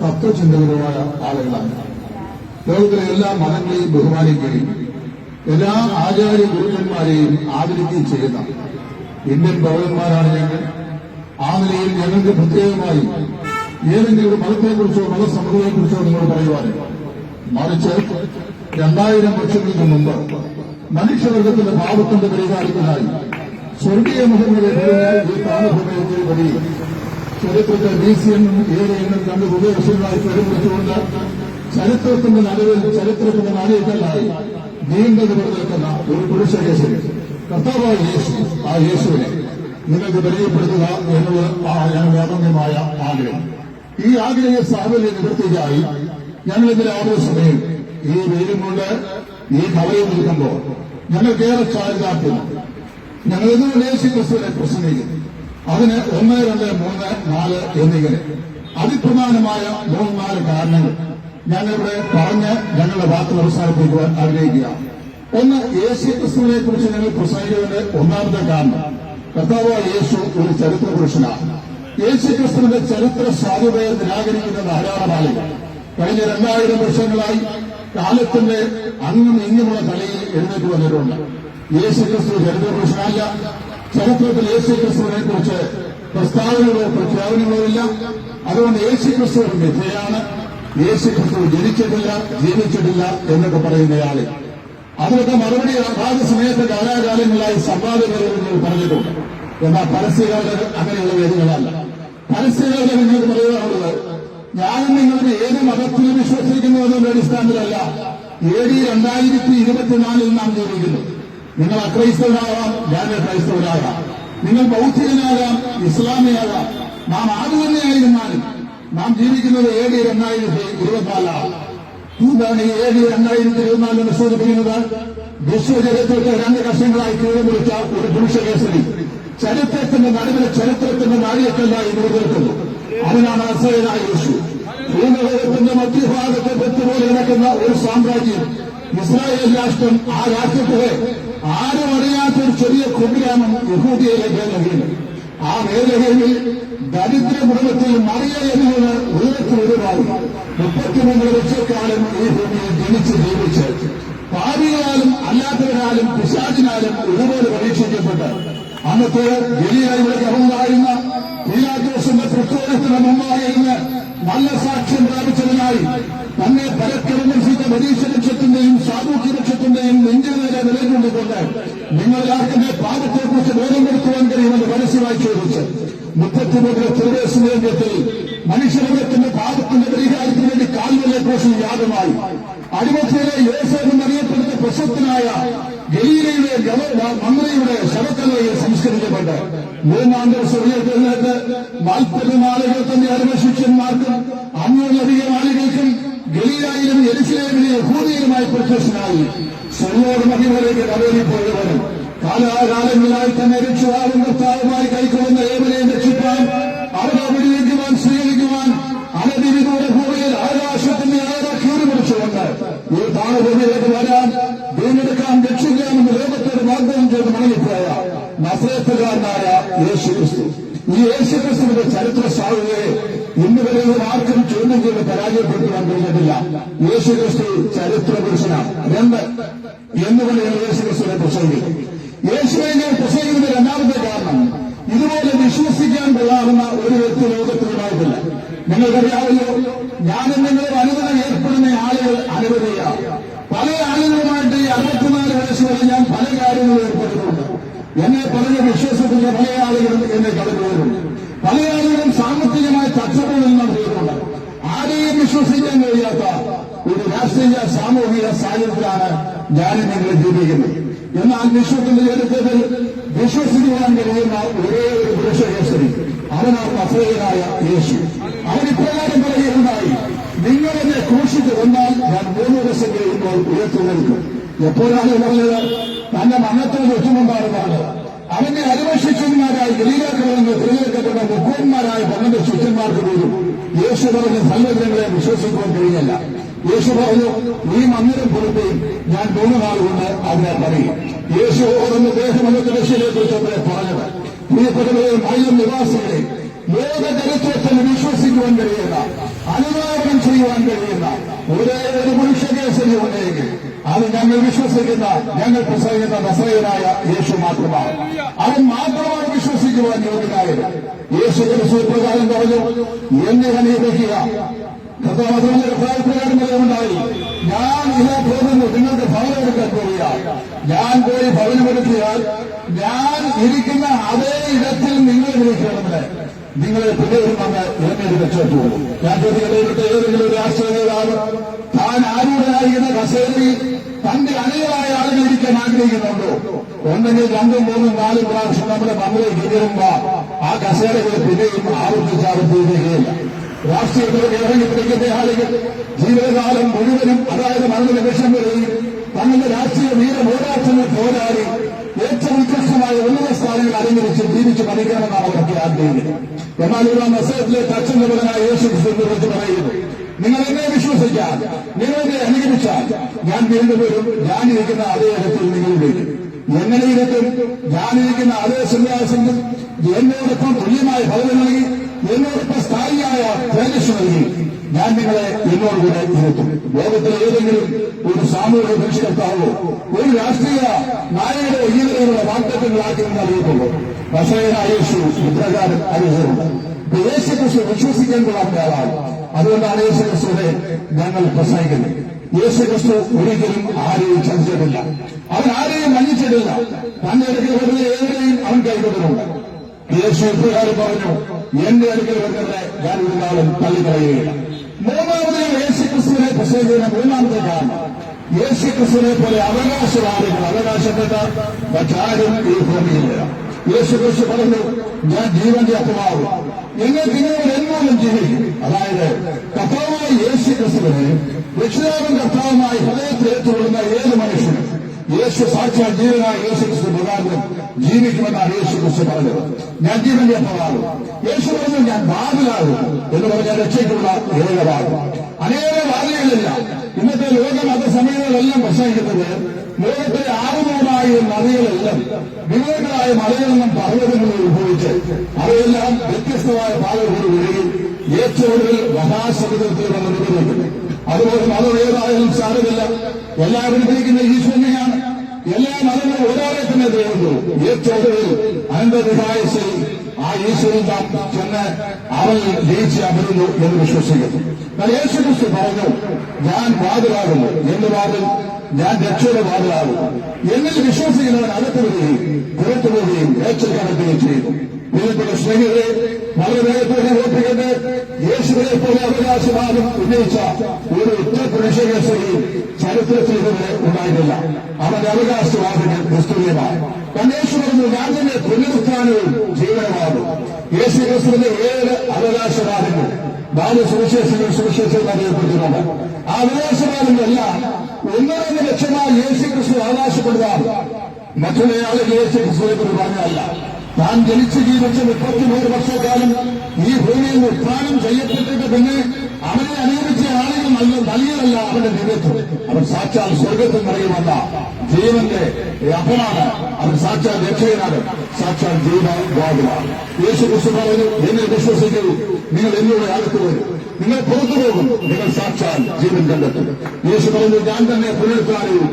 തത്വചിന്തകരുമായ ആളുകളാണ്. ലോകത്തിലെ എല്ലാ മതങ്ങളെയും ബഹുമാനിക്കുകയും എല്ലാ ആചാര്യ ഗുരുക്കന്മാരെയും ആദരിക്കുകയും ചെയ്യുന്ന ഇന്ത്യൻ പൗരന്മാരാണ് ഞങ്ങൾ. ആ നിലയിൽ ഞങ്ങൾക്ക് പ്രത്യേകമായി ഏതെങ്കിലും ഒരു മതത്തെക്കുറിച്ചോ മതസമുദായത്തെക്കുറിച്ചോ നിങ്ങൾ പറയുവാൻ മറിച്ച് രണ്ടായിരം വർഷങ്ങൾക്ക് മുമ്പ് മനുഷ്യവർഗത്തിന്റെ പാപത്തിന്റെ പരിഹാരത്തിനായി സ്വർഗീയ മുഖങ്ങളെ ഈ താമസമയത്തിൽ വഴി ചരിത്രത്തെ എ എന്നും രണ്ട് ഉപദേശങ്ങളായി പേര് വിളിച്ചുകൊണ്ട് ചരിത്രത്തിന്റെ നടുവിൽ ചരിത്രത്തിന്റെ നാണയക്കല്ലായി നീണ്ടത് പുറത്തേക്കുന്ന ഒരു പുരുഷ കേസിൽ കർത്താവായ യേശു ആ യേശുവിനെ നിങ്ങൾക്ക് പരിചയപ്പെടുത്തുക എന്നത് ആ ഞങ്ങളുടെ അതന്യമായ ആഗ്രഹം. ഈ ആഗ്രഹ സാഹചര്യ നിവൃത്തിക്കായി ഞങ്ങൾ ഇന്ന് രാവിലെ സമയം. ഈ വെയിലും കൊണ്ട് ഈ കവലയിൽ നിൽക്കുമ്പോൾ ഞങ്ങൾക്കേറെ ചാരിതാർത്ഥ്യം. ഞങ്ങൾ ഇന്ന് യേശു ക്രിസ്തുവിനെ പ്രസംഗിക്കുന്നു. അതിന് ഒന്ന് രണ്ട് മൂന്ന് നാല് എന്നിങ്ങനെ അതിപ്രധാനമായ മൂന്ന് നാല് കാരണങ്ങൾ ഞാനിവിടെ പറഞ്ഞ് ഞങ്ങളുടെ വാർത്ത അവസാനിപ്പിക്കുവാൻ ആഗ്രഹിക്കുക ഒന്ന് യേശു ക്രിസ്തുവിനെ കുറിച്ച് ഞങ്ങൾ പ്രസംഗിക്കുന്നതിന്റെ ഒന്നാമത്തെ കാരണം കർത്താവ് യേശു ഒരു ചരിത്ര പുരുഷനാണ്. യേശു ക്രിസ്തുവിന്റെ ചരിത്ര സാധ്യതയെ നിരാകരിക്കുന്ന ധാരാളം ആളുകൾ കഴിഞ്ഞ രണ്ടായിരം വർഷങ്ങളായി കാലത്തിന്റെ അങ്ങും ഇങ്ങുമുള്ള കളിയിൽ എഴുന്നേറ്റ് വന്നിട്ടുണ്ട്. യേശു ക്രിസ്തു ചരിത്ര പുരുഷനല്ല ചരിത്രത്തിൽ യേശു ക്രിസ്തുവിനെ കുറിച്ച് പ്രസ്താവനകളോ പ്രഖ്യാപനങ്ങളോ ഇല്ല. അതുകൊണ്ട് യേശു ക്രിസ്തു മിഥയാണ് യേശു ക്രിസ്തു ജനിച്ചിട്ടില്ല ജീവിച്ചിട്ടില്ല എന്നൊക്കെ പറയുന്നയാളെ. അതിനൊക്കെ മറുപടി അതാത് സമയത്ത് കാലാകാലങ്ങളായി സംവാദങ്ങൾ പറഞ്ഞിട്ടുണ്ട്. എന്നാൽ പരസ്യകാലം അങ്ങനെയുള്ള വേദികളല്ല. പരസ്യകാലം നിങ്ങൾക്ക് പറയുകയാണുള്ളത് ഞാൻ നിങ്ങളുടെ ഏത് മതത്തിൽ വിശ്വസിക്കുന്നു എന്നതിന്റെ അടിസ്ഥാനത്തിലല്ല. എ ഡി രണ്ടായിരത്തി ഇരുപത്തിനാലിൽ നാം ജീവിക്കുന്നു. നിങ്ങൾ അക്രൈസ്തവരാകാം ഞാൻ ക്രൈസ്തവരാകാം. നിങ്ങൾ ബൗദ്ധികനാകാം ഇസ്ലാമിയാകാം. നാം ആര് തന്നെയായിരുന്നാലും നാം ജീവിക്കുന്നത് ഏ ഡി രണ്ടായിരത്തി ഇരുപത്തിനാലാണ്. എന്താണ് ഈ ഏഴ് രണ്ടായിരത്തി ഇരുപത്തിനാലിന് സൂചിപ്പിക്കുന്നത് വിശ്വചരിത്രത്തെ രണ്ട് കഷങ്ങളായി കീഴ്മുറിച്ച ഒരു പുരുഷ കേസരി. ചരിത്രത്തിന്റെ നടുവിലെ ചരിത്രത്തിന്റെ നാഴികക്കല്ലായി നിലനിൽക്കുന്നു അതിനാണ് അസഹനായ യേശു. ഭൂമലോകത്തിന്റെ മധ്യഭാഗത്തെ പെട്ടുപോലെ നടക്കുന്ന ഒരു സാമ്രാജ്യം ഇസ്രായേൽ രാഷ്ട്രം ആ രാജ്യത്തെ ആരും അറിയാത്ത ഒരു ചെറിയ കുഗ്രാമം യഹൂദിയയിലെ മേഖലയിൽ ആ മേഖലയിൽ ദരിദ്ര കുടുംബത്തിൽ മറിയ എന്നത് ഉയരത്തിൽ ഒരുപാട് മുപ്പത്തിമൂന്ന് ലക്ഷക്കാലം ഈ ഭൂമിയിൽ ജനിച്ച് ജീവിച്ച് പാപികളാലും അല്ലാത്തവരാലും പിശാചിനാലും ഒരുപോലെ പരീക്ഷിക്കപ്പെട്ട് അന്നത്തെ ഗലിയായുടെ ഗവർണറായിരുന്ന പീലാദോസിന്റെ പ്രത്യേകത്തിന് മുമ്പായി നല്ല സാക്ഷ്യം പ്രാപിച്ചതിനായി തന്നെ പരക്കെ വിമർശിച്ച പരീക്ഷ ലക്ഷ്യത്തിന്റെയും സാമൂഹ്യ ലക്ഷ്യത്തിന്റെയും നെഞ്ചിൽ നേരെ നിലകൊണ്ടുകൊണ്ട് ആർക്കെ പാപത്തെക്കുറിച്ച് ബോധം കൊടുക്കുവാൻ കഴിയുമെന്ന് പരസ്യമായി ചോദിച്ച് മുപ്പത്തിമൂന്നിലെ തിരുവേശനത്തിൽ മനുഷ്യവർഗത്തിന്റെ പാപത്തിന്റെ പരിഹാരത്തിന് വേണ്ടി കാൽവലെ കോശി യാഗമായി അടിമത്തിലെ യോസഫ് എന്നറിയപ്പെടുന്ന പ്രശസ്തനായ ഗലീലയുടെ മന്ത്രിയുടെ ശവക്കലയെ സംസ്കരിക്കപ്പെട്ട് മൂന്നാം ദിവസം ഉയർത്തുന്നത് നാൽപ്പത് നാളുകൾ തന്നെ അരുമശിഷ്യന്മാർക്കും അഞ്ഞൂറിലധികം ആളുകൾക്കും ഗലീലായിലും എരിശിലേമിലെ ഭൂമിയിലുമായി പ്രത്യക്ഷനായി. സ്വയോട് മഹിമയിലേക്ക് കടലിപ്പോയവനും കാലാകാലങ്ങളായി തന്നെ രക്ഷിതാവും കർത്താവുമായി കൈക്കൊള്ളുന്ന ഏവനെയും രക്ഷിപ്പാൻ അവരെ വിനിയോഗിക്കുവാൻ സ്വീകരിക്കുവാൻ അനധിവിധൂര ഭൂമിയിൽ ആകാശത്തിന്റെ ആരാ കീറി പിടിച്ചുകൊണ്ട് ഈ താണഭൂമിയിലേക്ക് വരാൻ വീണ്ടെടുക്കാൻ രക്ഷിക്കാമെന്ന് ലോകത്തോട് വാഗ്ദാനം ചെയ്ത് മടങ്ങിപ്പോയ നസേത്തുകാരനായ യേശു ക്രിസ്തു ഈ യേശു ക്രിസ്തുവിന്റെ ചരിത്ര സാധ്യതയെ ആർക്കും കൊണ്ട് പരാജയപ്പെടുത്തുവാൻ കഴിഞ്ഞിട്ടില്ല യേശു ക്രിസ്തു ചരിത്ര പുരുഷനാണ് രണ്ട് എന്നുകൊണ്ട് ഞാൻ യേശു യേശുവിനെ പ്രസംഗിക്കുന്ന രണ്ടാമത്തെ കാരണം ഇതുപോലെ വിശ്വസിക്കാൻ കൊള്ളാവുന്ന ഒരു വ്യക്തി ലോകത്തിലുണ്ടായിട്ടില്ല നിങ്ങൾക്കറിയാമല്ലോ ഞാനും നിങ്ങളും അനുദിനം ഏർപ്പെടുന്ന ആളുകൾ അനുവദിക്കുക പല ആളുകളുമായിട്ട് ഈ അറുപത്തിനാല് വയസ്സ് വരെ ഞാൻ പല കാര്യങ്ങളും ഏർപ്പെട്ടിട്ടുണ്ട്. എന്നെ പറഞ്ഞ വിശ്വസിക്കുന്ന പല ആളുകളും എന്നെ കടന്നുവരുന്നുണ്ട് പല ആളുകളും സാമ്പത്തികമായ തടസ്സങ്ങളിൽ നടത്തിയിട്ടുണ്ട് ആരെയും വിശ്വസിക്കാൻ കഴിയാത്ത ഒരു രാഷ്ട്രീയ സാമൂഹിക സാഹചര്യത്തിലാണ് ഞാൻ നിങ്ങൾ ജീവിക്കുന്നത് എന്നാൽ വിശ്വത്തിന്റെ ചരിത്രത്തിൽ വിശ്വസിക്കുവാൻ കഴിയുന്ന ഒരേ ഒരു പുരുഷ കേസരി അവനാണ് അസഹ്യനായ യേശു. അവൻ ഇപ്രകാരം പറയുകയുണ്ടായി നിങ്ങൾ എന്നെ ക്രൂശിച്ച് ഞാൻ മൂന്ന് ദിവസം കഴിയുമ്പോൾ ഉയർത്തു നിൽക്കും. എപ്പോഴാണ് പറഞ്ഞത്? തന്റെ മരണത്തിന് തൊട്ടുമുണ്ടാകുന്നതാണ് അവന്റെ അരുവശിഷ്യന്മാരായി ഗലീലാക്കളെന്ന് തിരഞ്ഞെടുക്കപ്പെട്ട മുഖ്യന്മാരായ പന്ത്രണ്ട് ശിഷ്യന്മാർക്ക് പോലും യേശു പറഞ്ഞ സല്ലഗ്രഹങ്ങളെ വിശ്വസിക്കുവാൻ കഴിഞ്ഞല്ല യേശു പറഞ്ഞു ഈ മന്ദിരം പുറത്തെയും ഞാൻ മൂന്ന് നാൾ കൊണ്ട് അതിനെ പറയും. യേശു ഓടുന്ന ദേഹമനത്തെ രക്ഷയെ കുറിച്ച് അവരെ പറഞ്ഞത്. പ്രിയപ്പെട്ടവരെ മയം നിവാസികളെ ലോക ചരിത്രത്തിൽ വിശ്വസിക്കുവാൻ കഴിയുന്ന അനുവാദ ചെയ്യുവാൻ കഴിയുന്ന ഒരേ ഒരു മനുഷ്യ ഉണ്ടെങ്കിൽ അത് ഞങ്ങൾ വിശ്വസിക്കുന്ന ഞങ്ങൾ പ്രസംഗിക്കുന്ന നസ്രയനായ യേശു മാത്രമാണ്. അവൻ മാത്രമാണ് വിശ്വസിക്കുവാൻ യോഗ്യനായത്. യേശു ഒരു പ്രകാരം പറഞ്ഞു എന്നെ അനുഗ്രഹിക്കുക കഥാപാത്രങ്ങളുടെ അഭിപ്രായപ്രകാരം പറയുന്നുണ്ടായി. ഞാൻ ഇതാ പോകുന്നു. നിങ്ങൾക്ക് ഭവനം എടുക്കാൻ പോവുക ഞാൻ പോയി ഭവനമെടുത്തിയാൽ ഞാൻ ഇരിക്കുന്ന അതേ ഇടത്തിൽ നിങ്ങൾ ഇരിക്കണമെന്ന് നിങ്ങളെ പിന്നീട് വന്ന് ഇത് വെച്ചോട്ടു ഞാൻ ചോദിക്കട്ടെ ഏതെങ്കിലും ഒരു രാഷ്ട്രീയ നേതാവ് താൻ ആരൂഢനായിരിക്കുന്ന കസേരയിൽ തന്റെ അനേകമായ ആളുകൾ ഇരിക്കാൻ ആഗ്രഹിക്കുന്നുണ്ടോ? ഒന്നെങ്കിൽ രണ്ടും മൂന്നും നാലും പ്രാവശ്യം നമ്മുടെ മന്ത്രി കയറുമ്പോ ആ കസേരകൾ പിന്നെയും ആവർത്തിച്ച് ആവർത്തിക്കുകയില്ല രാഷ്ട്രീയത്തിൽ ഇറങ്ങിപ്പിടിക്കുന്ന ആളുകൾ ജീവിതകാലം മുഴുവനും അതായത് മരണ മരണനിമിഷം വരെയും തങ്ങളുടെ രാഷ്ട്രീയ വീരപോരാട്ടങ്ങൾ പോരാടി ഏറ്റവും ഉത്കൃഷ്ടമായ ഉന്നത സ്ഥാനങ്ങൾ അലങ്കരിച്ച് ജീവിച്ച് പഠിക്കണമെന്നാണ് അവരൊക്കെ ആഗ്രഹിക്കുന്നത്. എന്നാൽ ഇവിടെ മെസ്സേജിലെ തച്ചന്തപരനായ യേശു കുറിച്ച് പറയുന്നു നിങ്ങൾ എന്നെ വിശ്വസിച്ചാൽ നിങ്ങൾ അനുഗമിച്ചാൽ ഞാൻ വീണ്ടും വരും. ഞാനിരിക്കുന്ന അതേ ഇടത്തിൽ നിങ്ങൾ വരും എങ്ങനെ ഇരത്തും ഞാനിരിക്കുന്ന അതേ സന്യാസങ്ങൾ എന്നോടൊപ്പം തുല്യമായ ഭവനം നൽകി എന്നോടൊപ്പം സ്ഥായിയായ തേജസ് നൽകി. ഞാൻ നിങ്ങളെ എന്നോടുകൂടെ ഇരുത്തും. ലോകത്തിലെ ഏതെങ്കിലും ഒരു സാമൂഹിക പരിഷ്കർത്താവോ ഒരു രാഷ്ട്രീയ നായകരോ ഇങ്ങനെയുള്ള വാഗ്ദത്തങ്ങളാക്കി നിങ്ങൾ അറിയത്തുള്ളൂ. പക്ഷേ യേശു ഇപ്രകാരം അനുഭവമുണ്ട് യേശു ക്രിസ്തു വിശ്വസിക്കാൻ ആളാണ്. അതുകൊണ്ടാണ് യേശു ക്രിസ്തുവിനെ ഞങ്ങൾ പ്രസംഗിക്കുന്നത്. യേശുക്രിസ്തു ഒരിക്കലും ആരെയും ചതിച്ചിട്ടില്ല. അവൻ ആരെയും മഞ്ഞിച്ചിട്ടില്ല തന്റെ വരുന്ന ഏവരെയും അവൻ കൈകൊണ്ടിട്ടുണ്ട് യേശു പറഞ്ഞു എന്റെ അടുക്കൽ വരുന്നത് ഞാൻ ഒരു തള്ളി തള്ളിക്കളയുകയില്ല മൂന്നാമത് യേശു ക്രിസ്തുവിനെ പ്രസംഗിക്കുന്ന മൂന്നാമത്തെ കാരണം. യേശു ക്രിസ്തുവിനെ പോലെ അവകാശവാദികൾ അവകാശപ്പെട്ട മറ്റാരും ഈ ഭൂമിയില്ല യേശു ക്രിസ്തു പറഞ്ഞു ഞാൻ ജീവന്റെ അപ്പമാവും നിങ്ങൾക്ക് ഇങ്ങനെ എന്മൂലം ജീവിക്കും അതായത് കർത്താവായ യേശു ക്രിസ്തുവിനെ രക്ഷിതാവും കർത്താവുമായി ഹൃദയത്തിൽ ഏറ്റുകൊള്ളുന്ന ഏത് മനുഷ്യനും യേശു സാക്ഷ്യ ജീവനായ യേശു ക്രിസ്തു പ്രകാരം ജീവിക്കുമെന്നാണ് യേശു ക്രിസ്തു പറഞ്ഞത്. ഞാൻ ജീവന്റെ അപ്പമാകും. യേശു പറഞ്ഞു ഞാൻ ബാബിലാകും എന്ന് പറഞ്ഞാൽ രക്ഷയ്ക്കുള്ള ഏകഭാഗം അനേക വാദികളില്ല ഇന്നത്തെ ലോക മതസമയങ്ങളെല്ലാം പ്രസംഗിക്കുന്നത് ലോകത്തിലെ ആറുനൂറായ നദികളെല്ലാം വിവേകളായ മലയിൽ നിന്നും പർവതങ്ങളിൽ ഉത്ഭവിച്ച് അവയെല്ലാം വ്യത്യസ്തമായ പാതകൾ വരികയും ഏറ്റവും കൂടുതൽ മഹാസമുദ്രത്തിൽ വന്ന് നിലനിൽക്കുന്നു. അതുപോലെ മതം ഏതായാലും സാരമില്ല. എല്ലാവരും പിടിക്കുന്ന ഈശ്വരനെയാണ് എല്ലാ മതങ്ങളും ഒരാളെ തന്നെ ദൈവമുള്ളൂ ഏറ്റവും അനന്തവിഹായസിൽ ആ ഈശ്വരൻ താൻ ചെന്ന് അവൻ ജയിച്ച് അമരുന്നു എന്ന് വിശ്വസിക്കുന്നു. എന്നാൽ യേശു ക്രിസ്തു പറഞ്ഞു ഞാൻ വാതിലാകുന്നു. എന്ന് വാതിൽ? ഞാൻ രക്ഷയുടെ വാതിലാകുന്നു. എന്നിൽ വിശ്വസിക്കുന്നവൻ അകത്തു വരികയും പുറത്തു ഏച്ചൽ കടത്തുകയും ചെയ്യുന്നു. പ്രിയപ്പെട്ട സ്നേഹിതരെ വളരെ വേഗത്തോടെ ഓർപ്പിക്കട്ടെ യേശുവിനെ പോലെ അവകാശവാദം ഉന്നയിച്ച ഒരു ഉത്തരപ്രദേശകേസരി ചരിത്രത്തിൽ ഇതുവരെ ഉണ്ടായിട്ടില്ല അവന്റെ അവകാശവാദങ്ങൾ നിസ്തുല്യമാണ് കണ്ണേശു പറഞ്ഞു തന്നെ പുനരുത്ഥാനവും ജീവനമാകും യേശു ക്രിസ്തുവിന്റെ ഏഴ് അവകാശവാദങ്ങൾ നാല് സുവിശേഷങ്ങൾ സുവിശേഷം അറിയപ്പെട്ടിട്ടുണ്ട് ആ അവകാശവാദങ്ങളെല്ലാം ഒന്നൊരു ലക്ഷമായി യേശു ക്രിസ്തു അവകാശപ്പെടുക മറ്റുള്ള യേശു ക്രിസ്തുവിനെ കുറിച്ച് പറഞ്ഞല്ല താൻ ജനിച്ച് ജീവിച്ച മുപ്പത്തിമൂന്ന് വർഷക്കാലം ഈ ഭൂമിയിൽ ഉത്ഥാനം ചെയ്യപ്പെട്ടിട്ട് പിന്നെ അവനെ അനുകരിച്ച ആളുകൾ നൽകിയതല്ല അവന്റെ ദിവ്യത്വം അവൻ സാക്ഷാൽ സ്വർഗത്തിൽ നിറയുമല്ല ജീവന്റെ അപ്പനാണ്. അവൻ സാക്ഷാൽ രക്ഷകനാണ്. സാക്ഷാൽ ജീവബോധമാണ് യേശു ക്രിസ്തു പറഞ്ഞു എന്നെ വിശ്വസിക്കൂ. നിങ്ങൾ എന്നോട് അടുത്ത് വരും. നിങ്ങൾ പുറത്തു പോകും. നിങ്ങൾ സാക്ഷാൽ ജീവൻ കണ്ടെത്തും. യേശു പറഞ്ഞു ഞാൻ തന്നെ പുനരുത്ഥാനവും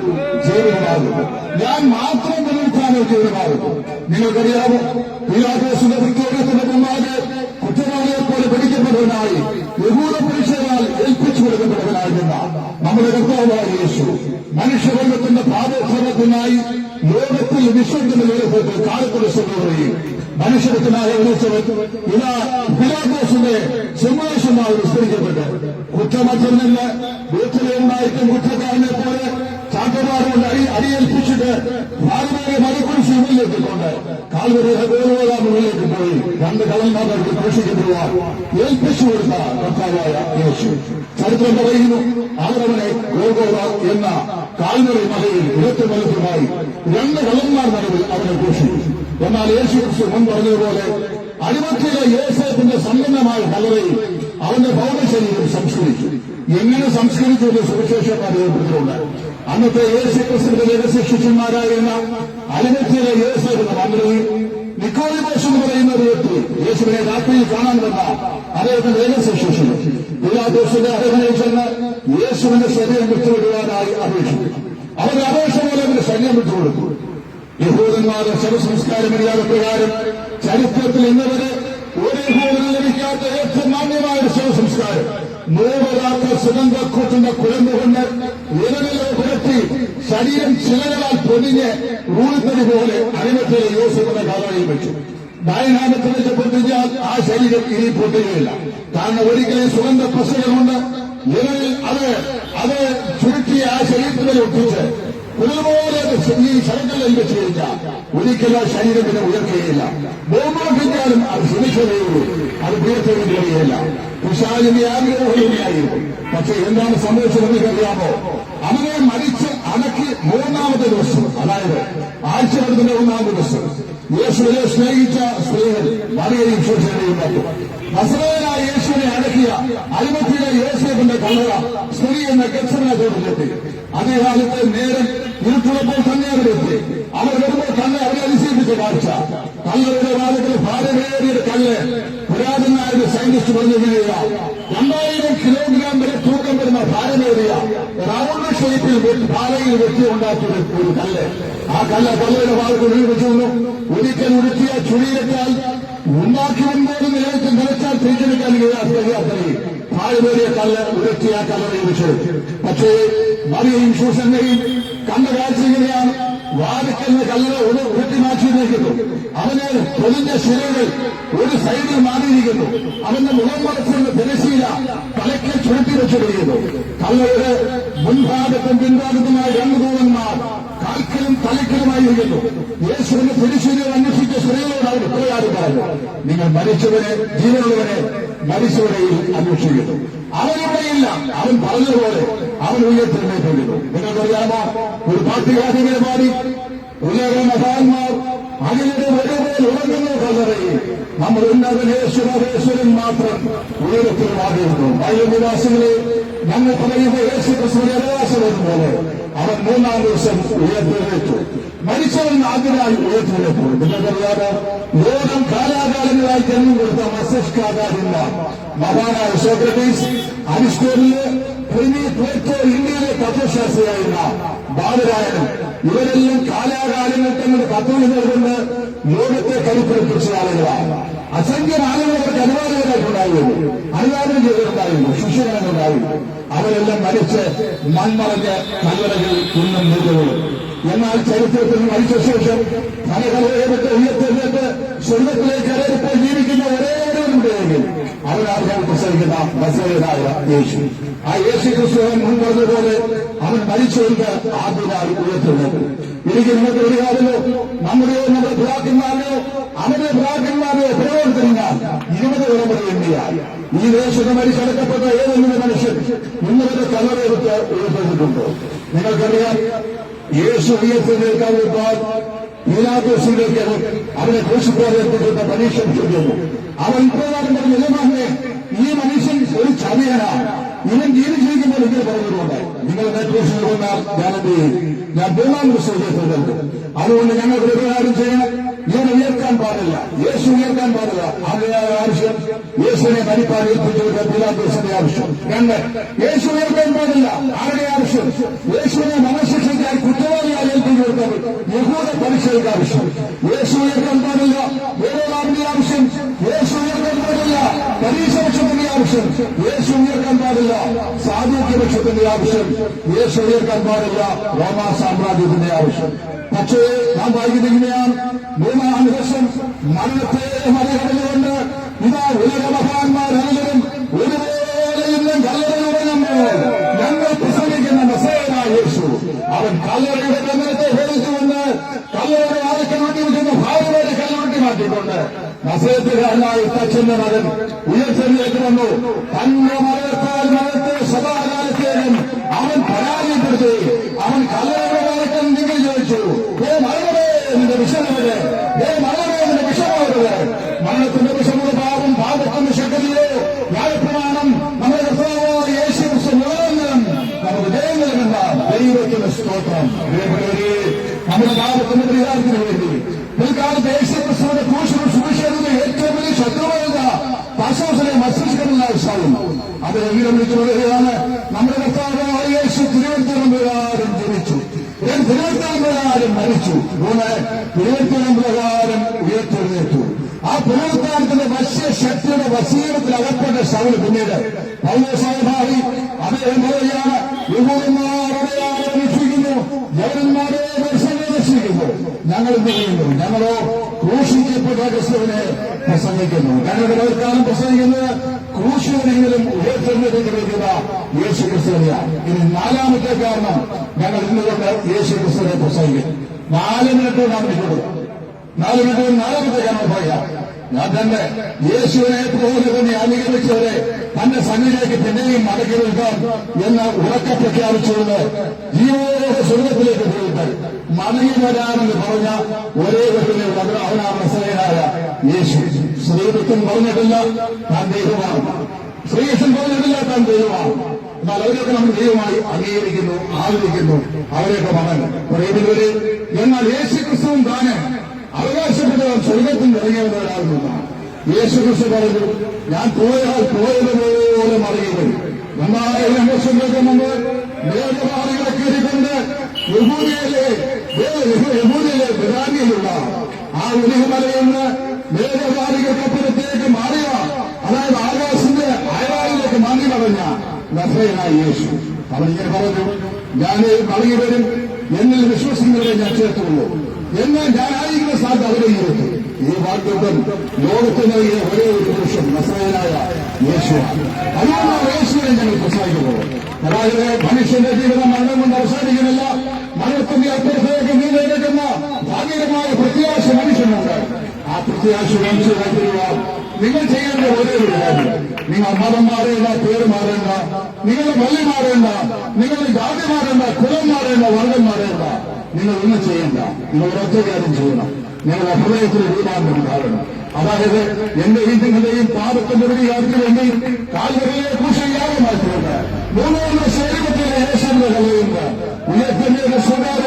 ജീവനുമാകും ഞാൻ മാത്രം പുനരുത്ഥാനവും ജീവനുമാകും നിങ്ങൾക്കറിയാമോ പീലാദോസിന്റെ വൃത്തോടത്തിന്റെ മുമ്പാകെ കുറ്റവാളിയെ പോലെ പിടിക്കപ്പെട്ടവനായി യഹൂദ പുരുഷനാൽ ഏൽപ്പിച്ചു കൊടുക്കപ്പെട്ടവനായിരുന്ന നമ്മുടെ കർത്താവായ യേശു. മനുഷ്യവർഗത്തിന്റെ പാദോത്സവത്തിനായി ലോകത്തിൽ വിശ്വത്തിന്റെ ലോകത്തെ കാലത്തുള്ള സ്വന്തം മനുഷ്യരത്തിനായ വിളിച്ചവൻ ഇതാ പിലാദോസിന്റെ സിംഹാസനമായി വിസ്തരിക്കപ്പെട്ട് കുറ്റമത്തിൽ നിന്ന് വീട്ടിലുണ്ടായിട്ടും കുറ്റക്കാരനെ പോലെ ചാട്ടമാറുകൊണ്ട് അടി അടിയേൽപ്പിച്ചിട്ട് ഭാര്യയെ മലക്കുറിച്ച് മുന്നിലെത്തിക്കൊണ്ട് കാൽവരെ വേറോതാ മുന്നിലേക്ക് പോയി രണ്ട് കള്ളന്മാർക്ക് പോഷിക്കപ്പെടുവാൻ ഏൽപ്പിച്ചു കൊടുത്ത കർത്താവായ യേശു ചരിത്രം പറയുന്നു അവരവനെ ഗോഗോറ എന്ന കാൽവരി മലയിൽ ഇരത്തു വലുപ്പമായി രണ്ട് കള്ളന്മാർ നടുവിൽ അവനെ ഘോഷിച്ചു എന്നാൽ യേശു ക്രിസ്തു മുൻ പറഞ്ഞതുപോലെ അടിമത്തിലെ യേസേഫിന്റെ സമ്പന്നമായ കലവയിൽ അവന്റെ ഭൗമശരീരം സംസ്കരിച്ചു. എങ്ങനെ സംസ്കരിച്ചു എന്ന് സുവിശേഷം അറിയപ്പെട്ടിട്ടുണ്ട് അന്നത്തെ യേശു ക്രിസ്തുവിന്റെ രഹസ്യ അടിമത്തിലെ യേസേഫ് എന്ന മന്ത്രി നിക്കോളിമോസ് എന്ന് പറയുന്ന ഒരു വ്യക്തി യേശുവിനെ രാത്രിയിൽ കാണാൻ വന്ന അദ്ദേഹത്തിന്റെ രഹസ്യ ശിഷ്യൻ പിലാദോസിന്റെ ചെന്ന് യേശുവിന്റെ ശരീരം വിട്ടുവിടുവാനായി അപേക്ഷിച്ചു. അവരുടെ അപേക്ഷ പോലെ അവന്റെ ശരീരം വിട്ടുകൊടുത്തു. യഹൂദന്മാരുടെ ശവസംസ്കാര മര്യാദ പ്രകാരം ചരിത്രത്തിൽ ഇന്നവരെ ഒരു യഹൂദനും ലഭിക്കാത്ത ഏറ്റവും മാന്യമായ ഒരു ശവസംസ്കാരം മൂവരാത്ത സുഗന്ധക്കൂട്ടിന്റെ കുഴമ്പുകൊണ്ട് വിരലിലെ പുരട്ടി ശരീരം ചിലകളാൽ പൊതിഞ്ഞ് ഊഴുത്തടി പോലെ അണിമത്തിലെ യോസുകളുടെ കാലയിൽ വെച്ചു. ഡയനാമത്തിൽ പൊട്ടിഞ്ഞാൽ ആ ശരീരം ഇനി പൊട്ടുകയില്ല കാരണം ഒരിക്കലും സുഗന്ധ പ്രശ്നങ്ങളുണ്ട് നിലവിൽ അത് അത് ചുരുക്കി ആ ശരീരത്തിൽ ഒട്ടിച്ച് പുതുപോലെ ഈ ശരങ്ങളിൽ വെച്ച് കഴിഞ്ഞാൽ ഒരിക്കലും ആ ശരീരത്തിന് ഉയർത്തുകയില്ല. ബോംബിട്ടാലും അത് ശ്രമിച്ചതേയുള്ളൂ. അത് ഉയർത്തുകയും കഴിയില്ല തുഷാലിന്റെ പക്ഷെ എന്താണ് സംഭവിച്ചതെന്ന് നിങ്ങൾക്കറിയാമോ അവനെ മരിച്ച് അടക്കി മൂന്നാമത്തെ ദിവസം അതായത് ആഴ്ചയുടെ മൂന്നാമത്തെ ദിവസം യേശുവിനെ സ്നേഹിച്ച സ്ത്രീകൾ മറിയയും ശോഷനെയും കണ്ടു നസറേനായ യേശുവിനെ അടക്കിയ അഴിമത്തിയിലെ യേശുവിന്റെ കല്ലറ സ്ത്രീ എന്ന ഗച്ചന തോട്ടിലെത്തി അതേ കാലത്ത് നേരം ഇരുട്ടുള്ളപ്പോൾ തന്നെ അവരെത്തി അവർ വരുമ്പോൾ തന്നെ അവരെ അതിശയിപ്പിച്ച കാഴ്ച കല്ലറുടെ വാദത്തിൽ ഭാരമേറിയ കല്ല് പുരാതനായ ഒരു സയന്റിസ്റ്റ് പറഞ്ഞു വീഴുക. രണ്ടായിരം കിലോഗ്രാം വരെ തൂക്കം വരുന്ന ഭാരമേറിയ റൗണ്ട് ഷേപ്പിൽ പാലയിൽ വെട്ടി ഉണ്ടാക്കിയ ഒരു- കല്ല്. ആ കല്ല് കല്ലയുടെ ഭാഗത്ത് വീഴ്ച ഒരിക്കൽ ഉരുത്തിയ ചുഴിയിട്ടാൽ ഉണ്ടാക്കി പോലും നിലനിൽക്കും നിലച്ചാൽ തിരിച്ചെടുക്കാൻ കഴിയാത്തത് ഭാരമേറിയ കല്ല് ഉരുത്തിയ കല്ലറയിൽ വെച്ചു പക്ഷേ മറിയയും ശൂഷനെയും കണ്ട കാഴ്ച ഇങ്ങനെയാണ് വാദിക്കുന്ന കല്ലുകൾ ഒരു ഉരുട്ടി മാറ്റിയിരിക്കുന്നു അവന് പൊലിഞ്ഞ ശിലകൾ ഒരു സൈഡിൽ മാറിയിരിക്കുന്നു. അവന്റെ മുഖം മറച്ചുള്ള തിരശീല തലയ്ക്ക് ചുരുട്ടി വെച്ചിരിക്കുന്നു കല്ലയുടെ മുൻഭാഗത്തും പിൻഭാഗത്തുമായ രണ്ട് ദൂതന്മാർ തലക്കലുമായി ഉയരുന്നു. യേശുവിന്റെ തിരിശീലം അന്വേഷിച്ച സ്ത്രീകളോട് അവർ ഇത്രയാരും പറഞ്ഞു നിങ്ങൾ മരിച്ചവരെ ജീവനുള്ളവരെ മരിച്ചവരെയിൽ അന്വേഷിക്കുന്നു അവനിവിടെയില്ല അവൻ പറഞ്ഞതുപോലെ അവൻ ഉയർത്തിരുന്നേക്കുന്നു നിങ്ങൾക്കറിയാമോ? ഒരു പാട്ടുകാരികളെ പാടി ഉയര മഹാന്മാർ അതിനിടെ കല്ലറയിൽ നമ്മൾ ഉന്നതനേശ്വരേശ്വരൻ മാത്രം ഉയരത്തിലുമാകുന്നു വൈദ്യനിവാസികളെ ഞങ്ങൾ പറയുന്ന യേശു ക്രിസ്തുവിനെ പോലെ അവൻ മൂന്നാം ദിവസം ഉയർത്തെഴുന്നേറ്റു മരിച്ചവൻ ആദ്യമായി ഉയർത്തിലേറ്റു നിങ്ങൾക്കറിയാമോ? ലോകം കാലാകാലങ്ങളായി ജന്മം കൊടുത്ത മസ്തിഷ്കാകാരില്ല മഹാനായ സോക്രട്ടീസ് അരിസ്റ്റോറിൽ പ്രിനി പ്ലേറ്റോ ഇന്ത്യയിലെ തത്വശാസ്ത്രിയായിരുന്ന ബാലരായനും ഇവരെല്ലാം കാലാകാലങ്ങൾ തങ്ങളുടെ തത്വം കൊണ്ട് ലോകത്തെ കരുപ്പിടിപ്പിച്ച ആളുകളാണ് അസംഖ്യം ആളുകൾ അവർക്ക് അനുവാദകരായിട്ടുണ്ടായിരുന്നു അനുവാദം ചെയ്തിട്ടുണ്ടായിരുന്നു ശിഷ്യനുണ്ടായിരുന്നു അവരെല്ലാം മരിച്ച് മൺമറഞ്ഞ് കല്ലറകൾ ഇന്നും നിൽക്കുന്നു എന്നാൽ ചരിത്രത്തിൽ മരിച്ച ശേഷം ധനകലയെടുത്ത് ഉയർത്തെഴുന്നേറ്റ് സ്വർഗത്തിലേക്ക് കയറിപ്പോൾ ജീവിക്കുന്ന ഒരേ ഒരുവരുണ്ടെങ്കിൽ അവരാർക്കാണ് പ്രസവിക്കുന്ന ബസേതായ യേശു. ആ യേശു ക്രിസ്തുവൻ മുൻ പറഞ്ഞതുപോലെ അവൻ മരിച്ചവർക്ക് ആദ്യമായി ഉയർത്തുന്നത് എനിക്ക് നിങ്ങൾക്ക് ഒരു നമ്മുടെയോ നമ്മുടെ പിതാക്കന്മാരെയോ അവരുടെ പിതാക്കന്മാരെയോ പ്രയോജനത്തിനാൽ ഇരുപത് തലമുറ വേണ്ടിയാൽ. ഈ ദേശത്ത് മരിച്ചടക്കപ്പെട്ട ഏതെങ്കിലും മനുഷ്യൻ നിങ്ങളുടെ തലമുറയെടുത്ത് ഉയർത്തിട്ടുണ്ടോ നിങ്ങൾക്കറിയാം യേശു ഉയർത്തിനേക്കാൾ പീലാദോസിലേക്ക് അവനെ അവരെ ഏർപ്പെട്ടിരുന്ന പരീക്ഷ ചോദിക്കുന്നു. അവൻ ഇപ്രകാരം പറഞ്ഞ യജമാനെ ഈ മനുഷ്യൻ ഒരു ചതിയനാണ് ഇവൻ ജീവിച്ചിരിക്കുമ്പോൾ ഇങ്ങനെ പറഞ്ഞതുകൊണ്ട് നിങ്ങൾ നെറ്റ്വർക്ക് കൊണ്ടാൽ ഞാൻ എന്ത് ചെയ്യും? ഞാൻ മൂന്നാം ഉയർത്തുന്നുണ്ട് അതുകൊണ്ട് ഞങ്ങൾ പ്രകാരം ചെയ്യണം. ഇവൻ ഉയർത്താൻ പാടില്ല. യേശു ഉയർത്താൻ പാടില്ല. അതിനായ ആവശ്യം യേശുവിനെ മരിപ്പാൻ ഏൽപ്പിച്ചുകൊണ്ട് പീലാദോസിന്റെ ആവശ്യം. രണ്ട് യേശു ഉയർത്താൻ പാടില്ല. ആരുടെ ആവശ്യം? യേശുവിനെ മനഃശിക്ഷയ്ക്കായി യഹൂദ ആവശ്യം യേശുവിനെ ഉയർത്താൻ ഓരോ വേറൊരാളുടെ ആവശ്യം യേശുവിനെ പാടില്ല പരീക്ഷപക്ഷത്തിന്റെ ആവശ്യം യേശു ഉയർക്കാൻ പാടില്ല സാധുക്യപക്ഷത്തിന്റെ ആവശ്യം യേശു ഉയർക്കാൻ പാടില്ല റോമാ സാമ്രാജ്യത്തിന്റെ ആവശ്യം പക്ഷേ നാം വൈകുന്നതിനെയാണ് മൂന്നാം ദിവസം മരണത്തെ മറികടന്നുകൊണ്ട് കല്ലുകൊണ്ടി നസീത്തുകാരനായ തച്ചന്റെ മകൻ ഉയർച്ചയിലേക്ക് വന്നു. തന്റെ മരണത്താൽ മരണത്തെ സദാകാലത്തേനും അവൻ പരാജയപ്പെടുത്തി. അവൻ കലയുടെ കാലത്ത് എന്തെങ്കിലും ചോദിച്ചു. ഏ മരണമേ നിന്റെ വിഷമത് ഏ മരണമേ നിന്റെ വിഷമവരുത് മരണത്തിന്റെ വിഷമത പാപം പാപത്തിന്റെ ശക്തിയോ? ന്യായപ്രമാണം നമ്മുടെ കർത്താവായ യേശു നിലനിന്നും നമുക്ക് ജയം നൽകുന്ന ദൈവത്തിന്റെ സ്തോത്രം. നമ്മുടെ പാപത്തിന്റെ പരിഹാരത്തിന് വേണ്ടി. പിൽക്കാലത്ത് യേശു ദൂഷണം സുവിശേഷത്തിന്റെ ഏറ്റവും വലിയ ശത്രുവായ പാശ്വാസനെ മസ്തിഷ്കമില്ല ഉത്സാഹം അതിനെ വീരം വിളിക്കുന്നത് നമ്മുടെ കർത്താവ് യേശു തിരുവനന്തപുരം ജനിച്ചു. തിരുവനന്തപുരം പ്രകാരം മരിച്ചു. മൂന്ന് തിരുവനന്തപുരം പ്രകാരം ഉയർത്തെഴുന്നേറ്റു. ആ പുനരുദ്ധാനത്തിന്റെ വശ്യ ശക്തിയുടെ വസീകരണത്തിൽ അകപ്പെട്ട ശൗൽ പിന്നീട് പൗരസായി അദ്ദേഹം പറയുകയാണ് യുവന്മാരുടെ രക്ഷിക്കുന്നു ജവന്മാരെ രക്ഷിക്കുന്നു ഞങ്ങൾ എന്ത് ചെയ്യുന്നു? ഞങ്ങളോ ക്രൂശിക്കപ്പെട്ട ക്രിസ്തുവിനെ പ്രസംഗിക്കുന്നു. ഞങ്ങളുടെ പലർക്കാലം പ്രസംഗിക്കുന്നത് ക്രൂശിനെങ്കിലും ഉയർത്തെഴുന്നേറ്റിരിക്കുന്ന യേശു ക്രിസ്തുവിനെയാണ് ഇനി നാലാമത്തെ കാരണം ഞങ്ങൾ ഇന്നുകൊണ്ട് യേശു ക്രിസ്തുവിനെ പ്രസംഗിക്കും. നാല് മിനിറ്റ് നാം നിൽക്കുന്നത് നാല് മിനിറ്റ് നാലാമത്തെ കാരണം പറയാം. ഞാൻ തന്നെ യേശുവിനെ പോലെ തന്നെ അനുകരിച്ചവരെ തന്റെ സന്നിധിയിലേക്ക് പിന്നെയും മടക്കി നിൽക്കാം എന്ന് ഉറക്ക പ്രഖ്യാപിച്ചുകൊണ്ട് ജീവോടെ സ്വർഗത്തിലേക്ക് പോയിട്ട് മടങ്ങി വരാമെന്ന് പറഞ്ഞ ഒരേ ഒരു അവനാ നസറേനായ യേശു. ശ്രീകൃഷ്ണൻ പറഞ്ഞിട്ടില്ല താൻ ദൈവമാണ്. ശ്രീകൃഷ്ണൻ പറഞ്ഞിട്ടില്ല താൻ ദൈവമാണ്. എന്നാൽ അവരൊക്കെ നമ്മൾ ദൈവമായി അംഗീകരിക്കുന്നു ആദരിക്കുന്നു. അവരെയൊക്കെ മകൻ പറയുന്നവര് എന്നാൽ യേശു ക്രിസ്തുവും താന് അവകാശപ്പെട്ടവർ സ്വർഗത്തിൽ ഇറങ്ങിയവരാകുന്നതാണ് യേശു ക്രിസ്തു പറഞ്ഞു ഞാൻ പോയാൽ പോയതുപോലെ വരും രണ്ടായിരം വർഷങ്ങൾക്ക് മുമ്പ് കയറിക്കൊണ്ട് യഹൂദിയിലെ യഹൂദിയിലെ ആ ഉലിഹമലയിൽ നിന്ന് വേദപാതികൾക്കപ്പുറത്തേക്ക് മാറിയ അതായത് ആകാശത്തിന്റെ അയവാളിലേക്ക് മാങ്ങി പറഞ്ഞ നഫയനായ യേശു അവൻ ഇങ്ങനെ പറഞ്ഞു ഞാൻ മടങ്ങി വരും എന്നിൽ വിശ്വസിക്കുന്നവരെ ഞാൻ ചേർത്തുള്ളൂ എന്നാൽ ഞാൻ ആയിരിക്കുന്ന സ്ഥാനത്ത് അവരെ ഇരുത്തും ഈ വാഗ്ദത്തം ലോകത്തിന് നൽകിയ ഒരേ ഒരു പുരുഷൻ നസ്രയനായ യേശുവാണ്. അതുകൊണ്ടാണ് യേശുവിനെ ഞങ്ങൾ പ്രസംഗിക്കുന്നത് അതായത് മനുഷ്യന്റെ ജീവിതം മരണം കൊണ്ട് അവസാനിക്കുന്നില്ല. മരണത്തിന്റെ അപ്പുറത്തേക്ക് നീണ്ടെടുക്കുന്ന ഭാഗ്യകരമായ പ്രത്യാശ മനുഷ്യനുണ്ട്. ആ പ്രത്യാശ മനുഷ്യരാക്കിയ നിങ്ങൾ ചെയ്യേണ്ട ഒരേ ഒരു കാര്യം. നിങ്ങൾ മതം മാറേണ്ട പേര് മാറേണ്ട നിങ്ങളുടെ പള്ളി മാറേണ്ട നിങ്ങളുടെ ജാതി മാറേണ്ട കുലം മാറേണ്ട വർഗം മാറേണ്ട. നിങ്ങൾ ഒന്നും ചെയ്യണ്ട. നിങ്ങൾ ഒരൊറ്റ കാര്യം ചെയ്യണം. നിങ്ങളുടെ ഹൃദയത്തിൽ തീരുമാനം ഉണ്ടാകണം അതായത് എന്റെ ഈ നിങ്ങളുടെയും പാപത്തിന്റെ പരിഹാരത്തിന് വേണ്ടി കാൽവരിയെ കുശയാകമായിട്ടുണ്ട് മൂന്നോന്ന ശരീരത്തിലെ യേശുവിന്റെ കലയുണ്ട് ഉയർത്തിന്റെ സ്വകാര്യ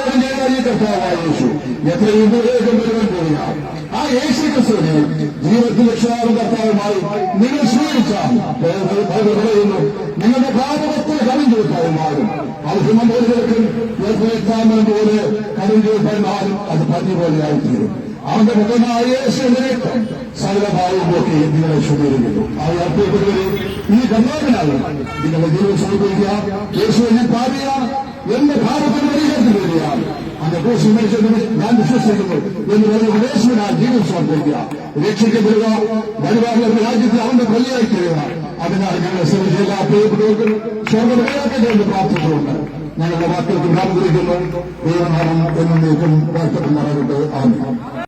ഈ കർത്താവായ യേശു. എത്രയും ദൂരേക്കും വരുവാൻ പോവുകയാണ് ആ യേശു ക്രിസ്തുവിനെ ജീവിതത്തിൽ രക്ഷാവും കർത്താവുമായി നിങ്ങൾ സ്വീകരിച്ചാൽ പറയുന്നു. നിങ്ങളുടെ പാപത്തെ കവിഞ്ഞു കൊടുത്താൽ മാറും ഔഷധം പോലെ പോലെ കവിഞ്ഞു കൊടുത്താൽ മാറും അത് പഞ്ഞു പോലെ ആയിത്തീരും അവന്റെ മുഖമായ യേശുവിനെ സകലഭാവം നോക്കി നിങ്ങളെ ശുദ്ധീകരിക്കുന്നു ആ അർത്ഥപ്പെട്ടവരെ ഈ കർണാവിനാകും നിങ്ങളുടെ ജീവിതം സമർപ്പിക്കുക. യേശു ഞാൻ പാപിയാണ് എന്റെ ഭാവത്തിന് പരിഹരിച്ചു വരികയാണ് அந்த கோஷம் ഞാൻ വിശ്വസിക്കുന്നു എന്ന് പറഞ്ഞ യേശുവിനാ ജീവൻ സമർപ്പിക്കുക രക്ഷിക്കപ്പെടുക വരുവാനുള്ള രാജ്യത്തിൽ അവന്റെ പള്ളിയായി തരിക അതിനാൽ ഞങ്ങൾ ശ്രമിച്ച എല്ലാ പ്രിയപ്പെട്ടവർക്കും സ്വർഗം എന്ന് പ്രാർത്ഥിച്ചുകൊണ്ട് ഞങ്ങളുടെ വാക്കുകൾക്ക് നാമം കുറിക്കുന്നു ദൈവനാമം എന്നേക്കും വാഴ്ത്തപ്പെടുന്നതാകട്ടെ ആമേ